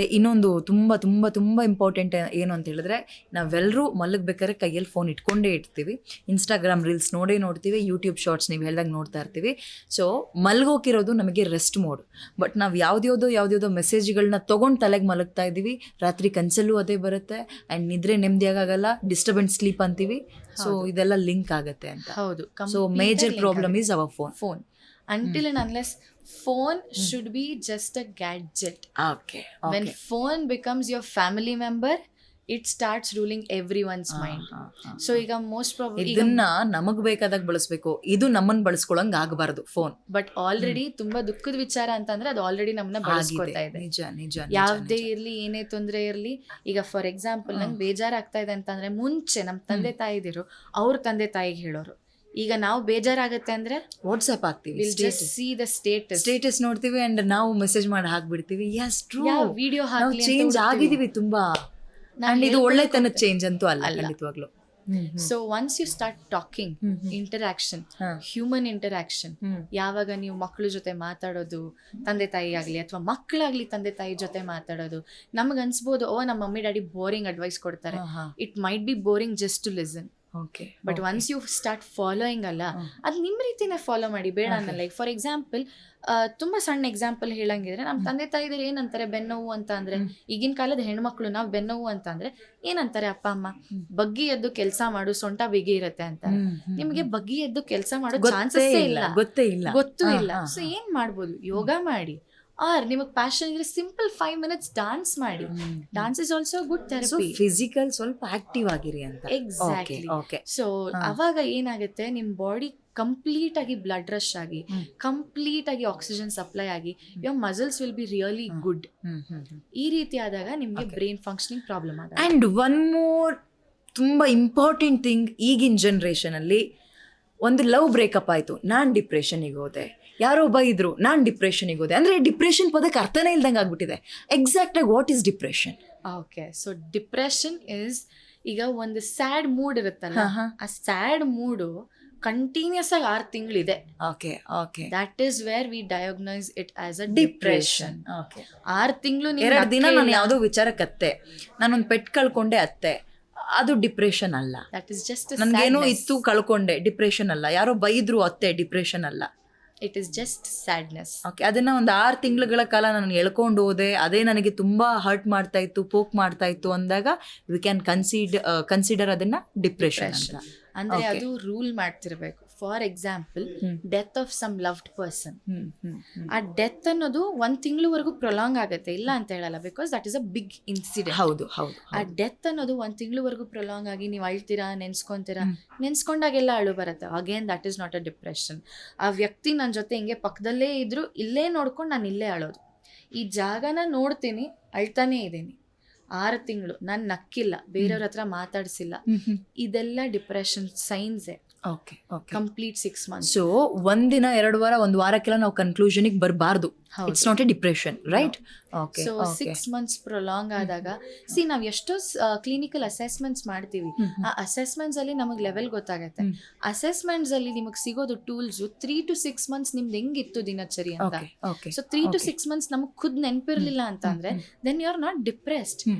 ಇನ್ನೊಂದು ತುಂಬ ತುಂಬ ತುಂಬ ಇಂಪಾರ್ಟೆಂಟ್ ಏನು ಅಂತ ಹೇಳಿದ್ರೆ ನಾವೆಲ್ಲರೂ ಮಲಗಬೇಕಾದ್ರೆ ಕೈಯಲ್ಲಿ ಫೋನ್ ಇಟ್ಕೊಂಡೇ ಇರ್ತೀವಿ. ಇನ್ಸ್ಟಾಗ್ರಾಮ್ ರೀಲ್ಸ್ ನೋಡೇ ನೋಡ್ತೀವಿ ಯೂಟ್ಯೂಬ್ ಶಾರ್ಟ್ಸ್ ನೀವು ಹೇಳ್ದಾಗ ನೋಡ್ತಾ ಇರ್ತೀವಿ. ಸೊ ಮಲ್ಗೋಕಿರೋದು ನಮಗೆ ರೆಸ್ಟ್ ಮೋಡ್ ಬಟ್ ನಾವು ಯಾವ್ದ್ಯಾವ್ದೋ ಯಾವ್ದ್ಯಾವ್ದೋ ಮೆಸೇಜ್ಗಳನ್ನ ತೊಗೊಂಡು ತಲೆಗೆ ಮಲಗ್ತಾ ಇದ್ದೀವಿ. ರಾತ್ರಿ ಕನ್ಸಲ್ಲೂ ಅದೇ ಬರುತ್ತೆ. ಆ್ಯಂಡ್ ನಿದ್ರೆ ನೆಮ್ಮದಿಯಾಗಲ್ಲ ಡಿಸ್ಟರ್ಬೆನ್ಸ್ ಸ್ಲೀಪ್ ಅಂತೀವಿ. ಸೊ ಇದೆಲ್ಲ ಲಿಂಕ್ ಆಗುತ್ತೆ ಅಂತ. ಹೌದು. So major problem is our phone phone until and unless phone should be just a gadget okay when phone becomes your family member it starts ruling every one's mind so ಈಗ most problem ಇದನ್ನ ನಮಗ್ ಬೇಕಾದಾಗ ಬಳಸ್ಬೇಕು. ಇದು ನಮ್ಮನ್ನ ಬಳಸ್ಕೊಳಂಗ್ ಆಗಬಾರದು phone but already ತುಂಬಾ ದುಃಖದ ವಿಚಾರ ಅಂತಂದ್ರೆ ಅದು ಆಲ್ರೆಡಿ ನಮ್ಮನ್ನ ಬಳಸ್ಕೊತಾ ಇದೆ. ನಿಜ ನಿಜ ಯಾವ್ದೇ ಇರ್ಲಿ ಏನೇ ತೊಂದರೆ ಇರ್ಲಿ ಈಗ ಫಾರ್ ಎಕ್ಸಾಂಪಲ್ ನಂಗೆ ಬೇಜಾರಾಗ್ತಾ ಇದೆ ಅಂತಂದ್ರೆ ಮುಂಚೆ ನಮ್ಮ ತಂದೆ ತಾಯಿದಿರು ಅವ್ರ ತಂದೆ ತಾಯಿಗೆ ಹೇಳೋರು. ಈಗ ನಾವು ಬೇಜಾರಾಗುತ್ತೆ ಅಂದ್ರೆ? WhatsApp just see the status status ನೋಡ್ತೀವಿ ಅಂಡ್ ನಾವು ಮೆಸೇಜ್ ಮಾಡಿ ಹಾಕ್ಬಿಡ್ತೀವಿ. ಎಸ್ ಟ್ರೂ ವಿಡಿಯೋ ಹಾಕಿ ಚೇಂಜ್ ಆಗಿದೀವಿ ತುಂಬಾ. ನಾನ್ ಅಂಡ್ ಇದು ಒಳ್ಳೆ ಒಳ್ಳೆತನದ ಚೇಂಜ್ ಅಂತೂ ಅಲ್ಲ ಖಂಡಿತವಾಗ್ಲೂ. So once you start talking. Interaction. Human interaction. ಯಾವಾಗ ನೀವು ಮಕ್ಕಳ ಜೊತೆ ಮಾತಾಡೋದು ತಂದೆ ತಾಯಿ ಆಗಲಿ ಅಥವಾ ಮಕ್ಕಳಾಗ್ಲಿ ತಂದೆ ತಾಯಿ ಜೊತೆ ಮಾತಾಡೋದು ನಮ್ಗೆ ಅನ್ಸ್ಬೋದು ಓ ನಮ್ಮ ಮಮ್ಮಿ ಡ್ಯಾಡಿ ಬೋರಿಂಗ್ ಅಡ್ವೈಸ್ ಕೊಡ್ತಾರೆ. It might be boring just to listen but. Once you start following ಅಲ್ಲ. ಅದು ನಿಮ್ಮ ರೀತಿನೇ ಫಾಲೋ ಮಾಡಿ ಬೇಡ. ಅನ್ನಲ್ಲ ಲೈಕ್ ಫಾರ್ ಎಕ್ಸಾಂಪಲ್ ತುಂಬಾ ಸಣ್ಣ ಎಕ್ಸಾಂಪಲ್ ಹೇಳಂಗಿದ್ರೆ ನಮ್ಮ. ತಂದೆ ತಾಯಿದ್ರೆ ಏನಂತಾರೆ ಬೆನ್ನೋವು ಅಂತ ಅಂದ್ರೆ ಈಗಿನ ಕಾಲದ ಹೆಣ್ಮಕ್ಳು ನಾವು ಬೆನ್ನೋವು ಅಂತ ಅಂದ್ರೆ ಏನಂತಾರೆ ಅಪ್ಪ ಅಮ್ಮ. ಬಗ್ಗಿ ಎದ್ದು ಕೆಲಸ ಮಾಡು ಸೊಂಟ ಬಿಗಿ ಇರುತ್ತೆ ಅಂತ ನಿಮಗೆ. ಬಗ್ಗಿ ಎದ್ದು ಕೆಲಸ ಮಾಡೋ ಚಾನ್ಸಸ್ ಇಲ್ಲ ಗೊತ್ತೇ ಇಲ್ಲ ಗೊತ್ತೂ ಇಲ್ಲ ಸೊ. ಏನ್ ಮಾಡ್ಬೋದು ಯೋಗ ಮಾಡಿ ಆರ್ ನಿಮಗೆ ಪ್ಯಾಷನ್ ಇದ್ರೆ ಸಿಂಪಲ್ ಫೈವ್ ಮಿನಿಟ್ಸ್ ಡಾನ್ಸ್ ಮಾಡಿ. Dance is also good therapy physical ಸ್ವಲ್ಪ ಆಕ್ಟಿವ್ ಆಗಿರಿ ಅಂತ. ಎಕ್ಸಾಕ್ಟ್ಲಿ ಓಕೆ ಸೊ ಅವಾಗ ಏನಾಗುತ್ತೆ ನಿಮ್ಮ ಬಾಡಿ ಕಂಪ್ಲೀಟ್ ಆಗಿ ಬ್ಲಡ್ ರಶ್ ಆಗಿ ಕಂಪ್ಲೀಟ್ ಆಗಿ ಆಕ್ಸಿಜನ್ ಸಪ್ಲೈ ಆಗಿ your muscles will be really. Good ಈ ರೀತಿ ಆದಾಗ ನಿಮಗೆ ಬ್ರೈನ್ ಫಂಕ್ಷನಿಂಗ್ ಪ್ರಾಬ್ಲಮ್ ಆಗ ಆ್ಯಂಡ್ ಒನ್ ಮೋರ್ ತುಂಬ ಇಂಪಾರ್ಟೆಂಟ್ ಥಿಂಗ್ ಈಗಿನ ಜನ್ರೇಷನಲ್ಲಿ ಒಂದು ಲವ್ ಬ್ರೇಕಪ್ ಆಯಿತು. ನಾನು ಡಿಪ್ರೆಷನಿಗೆ ಹೋದೆ. ಯಾರೋ ಒಬ್ಬ ಇದ್ರು ನಾನು ಡಿಪ್ರೆಷನಿಗೆ ಹೋದೆ. ಅಂದರೆ ಡಿಪ್ರೆಷನ್ ಪದಕ್ಕೆ ಅರ್ಥನೇ ಇಲ್ದಂಗೆ ಆಗ್ಬಿಟ್ಟಿದೆ. ಎಕ್ಸಾಕ್ಟಾಗಿ what is depression okay so depression is ಈಗ ಒಂದು ಸ್ಯಾಡ್ ಮೂಡ್ ಇರುತ್ತಲ್ಲ. ಆ ಸ್ಯಾಡ್ ಮೂಡು ಕಂಟಿನ್ಯೂಸ್ ಆಗಿ ಆರು ತಿಂಗಳಿದೆ. Okay okay that is where we diagnose it as a depression okay ಆರು ತಿಂಗಳು ಎರಡು ದಿನ ನಾನು ಯಾವುದೋ ವಿಚಾರಕ್ಕೆ ಅತ್ತೆ. ನಾನೊಂದು ಪೆಟ್ ಕಳ್ಕೊಂಡೆ ಅತ್ತೆ. ಅದು ಡಿಪ್ರೆಷನ್ ಅಲ್ಲ. ದಟ್ ಇಸ್ ಜಸ್ಟ್ ನನ್ಗೇನೋ ಇತ್ತು ಕಳ್ಕೊಂಡೆ ಡಿಪ್ರೆಷನ್ ಅಲ್ಲ. ಯಾರೋ ಬೈದ್ರು ಅತ್ತೆ ಡಿಪ್ರೆಷನ್ ಅಲ್ಲ. It is just sadness okay ಅದನ್ನ ಒಂದು ಆರು ತಿಂಗಳುಗಳ ಕಾಲ ನಾನು ಎಳ್ಕೊಂಡು ಹೋದೆ. ಅದೇ ನನಗೆ ತುಂಬಾ ಹರ್ಟ್ ಮಾಡ್ತಾ ಇತ್ತು ಪೋಕ್ ಮಾಡ್ತಾ ಇತ್ತು ಅಂದಾಗ ವಿ ಕ್ಯಾನ್ ಕನ್ಸಿಡ್ ಕನ್ಸಿಡರ್ ಅದನ್ನ ಡಿಪ್ರೆಷನ್ ಅಂತ. ಅಂದ್ರೆ ಅದು ರೂಲ್ ಮಾಡ್ತಿರ್ಬೇಕು. For example. Death of some loved person. ಆ ಡೆತ್ ಅನ್ನೋದು ಒಂದ್ ತಿಂಗಳವರೆಗೂ ಪ್ರೊಲಾಂಗ್ ಆಗುತ್ತೆ. ಇಲ್ಲ ಅಂತ ಹೇಳಲ್ಲ because that is a big incident ಹೌದು ಹೌದು ಆ ಡೆತ್ ಅನ್ನೋದು ಒಂದ್ ತಿಂಗಳವರೆಗೂ ಪ್ರೊಲಾಂಗ್ ಆಗಿ ನೀವು ಅಳ್ತೀರಾ ನೆನ್ಸ್ಕೊಂತೀರಾ. ನೆನ್ಸ್ಕೊಂಡಾಗೆಲ್ಲ ಅಳು ಬರುತ್ತೆ. Again that is not a depression ಆ ವ್ಯಕ್ತಿ ನನ್ನ ಜೊತೆ ಹಿಂಗೆ ಪಕ್ಕದಲ್ಲೇ ಇದ್ರು ಇಲ್ಲೇ ನೋಡ್ಕೊಂಡು ನಾನು ಇಲ್ಲೇ ಅಳೋದು. ಈ ಜಾಗನ ನೋಡ್ತೀನಿ ಅಳ್ತಾನೇ ಇದ್ದೀನಿ. ಆರು ತಿಂಗಳು ನಾನು ನಕ್ಕಿಲ್ಲ ಬೇರೆಯವ್ರ ಹತ್ರ ಮಾತಾಡ್ಸಿಲ್ಲ. ಇದೆಲ್ಲ depression ಸೈನ್ಸೇ okay okay complete six months so ಒಂದಿನ ಎರಡು ವಾರ ಒಂದು ವಾರಕ್ಕೆಲ್ಲ ನಾವು ಕನ್ಕ್ಲೂಷನ್ಗೆ ಬರಬಾರ್ದು. It's not a depression right okay so six months prolong ಆದಾಗ ಸಿ ನಾವು ಎಷ್ಟೋ ಕ್ಲಿನಿಕಲ್ ಅಸೆಸ್ಮೆಂಟ್ಸ್ ಮಾಡ್ತೀವಿ. ಆ ಅಸೆಸ್ಮೆಂಟ್ಸ್ ಅಲ್ಲಿ ನಮಗೆ ಲೆವೆಲ್ ಗೊತ್ತಾಗತ್ತೆ. ಅಸೆಸ್ಮೆಂಟ್ಸ್ ಅಲ್ಲಿ ನಿಮಗೆ ಸಿಗೋದು tools three to six months ನಿಮ್ದು ಹೆಂಗಿತ್ತು ದಿನಚರಿ ಅಂತ. So three to. Six months ನಮಗೆ ಖುದ್ ನೆನಪಿರ್ಲಿಲ್ಲ ಅಂತ ಅಂದ್ರೆ then you are not depressed